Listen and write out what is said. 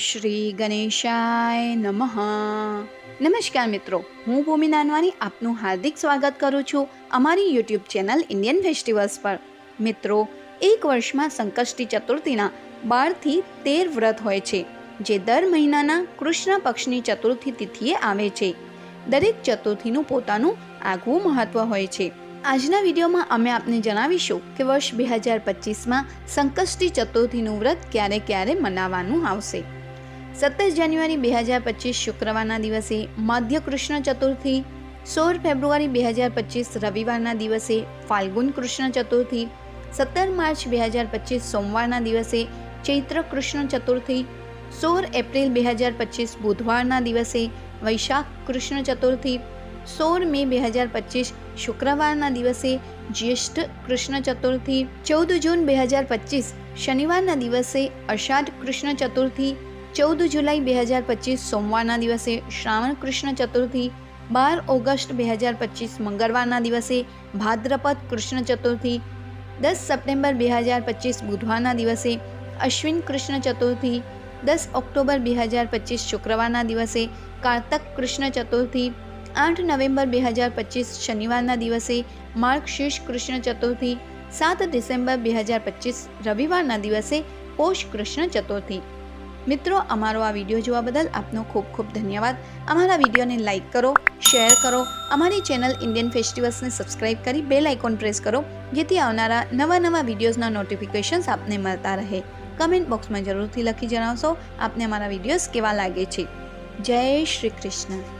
શ્રી ગણેશાય નમઃ. નમસ્કાર મિત્રો, હું ભૂમિ નાનવાની આપનું હાર્દિક સ્વાગત કરું છું અમારી યુટ્યુબ ચેનલ ઇન્ડિયન ફેસ્ટિવલ્સ પર. મિત્રો, એક વર્ષમાં સંકષ્ટી ચતુર્થીના બારથી તેર વ્રત હોય છે, જે દર મહિનાના કૃષ્ણ પક્ષની ચતુર્થી તિથિએ આવે છે. દરેક ચતુર્થીનું પોતાનું આગવું મહત્વ હોય છે. આજના વિડીયોમાં અમે આપને જણાવીશું કે વર્ષ બે હજાર પચીસમાં સંકષ્ટી ચતુર્થીનું વ્રત ક્યારે ક્યારે મનાવવાનું આવશે. સત્તર જાન્યુઆરી બે હજાર પચીસ શુક્રવારના દિવસે મધ્ય કૃષ્ણ ચતુર્થી સોળ ફેબ્રુઆરી બે હજાર પચીસ રવિવારના દિવસે ફાલ્ગુન કૃષ્ણ ચતુર્થી સત્તર માર્ચ બે હજાર પચીસ સોમવારના દિવસે ચૈત્ર કૃષ્ણ ચતુર્થી સોળ એપ્રિલ બે હજાર પચીસ બુધવારના દિવસે વૈશાખ કૃષ્ણ ચતુર્થી સોળ મે બે હજાર પચીસ શુક્રવારના દિવસે જ્યેષ્ઠ કૃષ્ણ ચતુર્થી ચૌદ જૂન બે હજાર પચીસ શનિવારના દિવસે અષાઢ કૃષ્ણ ચતુર્થી ચૌદ જુલાઈ બે હજાર પચીસ સોમવારના દિવસે શ્રાવણ કૃષ્ણ ચતુર્થી બાર ઓગસ્ટ બે હજાર પચીસ મંગળવારના દિવસે ભાદ્રપદ કૃષ્ણ ચતુર્થી દસ સપ્ટેમ્બર બે હજાર પચીસ બુધવારના દિવસે અશ્વિન કૃષ્ણ ચતુર્થી દસ ઓક્ટોબર બે હજાર પચીસ શુક્રવારના દિવસે કારતક કૃષ્ણ ચતુર્થી આઠ નવેમ્બર બે હજાર પચીસ શનિવારના દિવસે માર્ગશીર્ષ કૃષ્ણ ચતુર્થી સાત ડિસેમ્બર બે હજાર પચીસ રવિવારના દિવસે પોષ કૃષ્ણ ચતુર્થી મિત્રો, અમારો આ વીડિયો જોવા બદલ આપનો ખૂબ ખૂબ ધન્યવાદ. અમારા વિડીયોને લાઇક કરો, શેર કરો, અમારી ચેનલ ઇન્ડિયન ફેસ્ટિવલ્સને સબસ્ક્રાઇબ કરી બેલ આઇકોન પ્રેસ કરો, જેથી આવનારા નવા નવા વિડીયોઝના નોટિફિકેશન્સ આપને મળતા રહે. કમેન્ટ બોક્સમાં જરૂરથી લખી જણાવશો, આપને અમારા વિડીયોઝ કેવા લાગે છે. જય શ્રી કૃષ્ણ.